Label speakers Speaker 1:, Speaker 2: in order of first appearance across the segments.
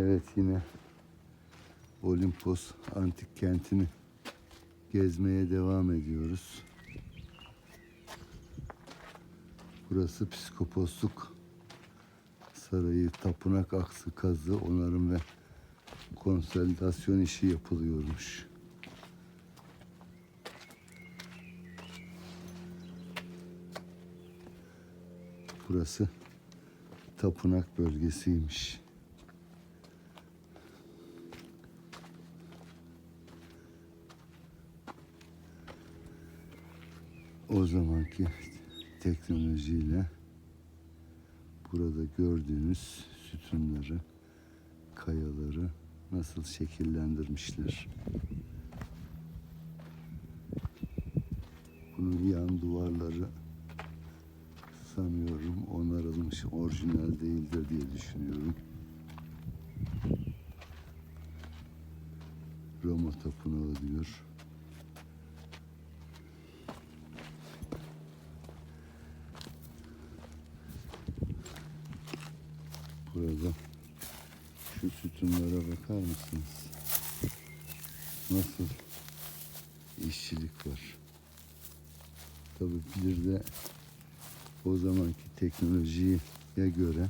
Speaker 1: Evet yine Olimpos antik kentini gezmeye devam ediyoruz. Burası psikoposluk sarayı, tapınak aksı kazı, onarım ve konsolidasyon işi yapılıyormuş. Burası tapınak bölgesiymiş. O zamanki teknolojiyle burada gördüğünüz sütunları, kayaları nasıl şekillendirmişler. Bunun yan duvarları sanıyorum onarılmış, orijinal değildir diye düşünüyorum. Roma Tapınağı diyor. Burada şu sütunlara bakar mısınız? Nasıl işçilik var. Tabii bir de o zamanki teknolojiye göre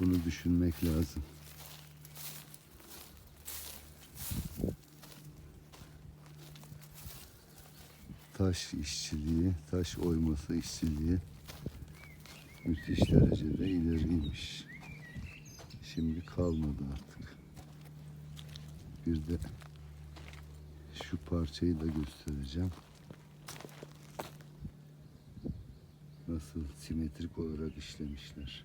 Speaker 1: bunu düşünmek lazım. Taş işçiliği, taş oyması işçiliği müthiş derecede ileriymiş. Şimdi kalmadı artık. Bir de şu parçayı da göstereceğim. Nasıl simetrik olarak işlemişler.